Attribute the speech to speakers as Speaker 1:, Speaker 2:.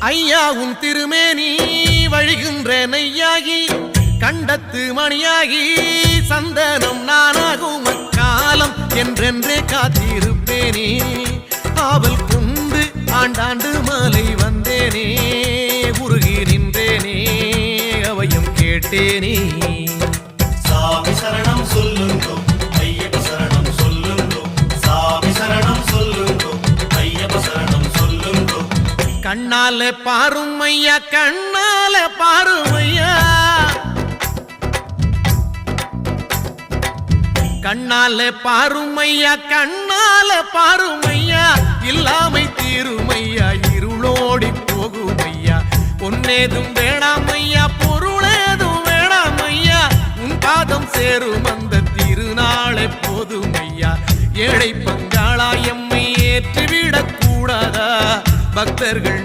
Speaker 1: ஐயா உன் திருமேனி வழிகின்ற நெய்யாகி கண்டத்து மணியாகி சந்தனம் நானாகும் அக்காலம் என்றென்றே காத்திருப்பேனே. ஆவல் கொண்டு ஆண்டாண்டு மாலை வந்தேனே உருகி நின்றேனே அவையும் கேட்டேனே. கண்ணால பாருமையா கண்ணால பாருமையா. கண்ணால பாருமையா கண்ணால பாருமையா. இல்லாமை தீருமையா இருளோடி போகுமையா. ஐயா பொன்னேதும் வேணாம் பொருளேதும் வேணாமையா. உன் பாதம் சேரும் அந்த திருநாளை போதுமையா. ஏழை பங்காளா எம்மை ஏற்றிவிடக் கூடாதா? பக்தர்கள்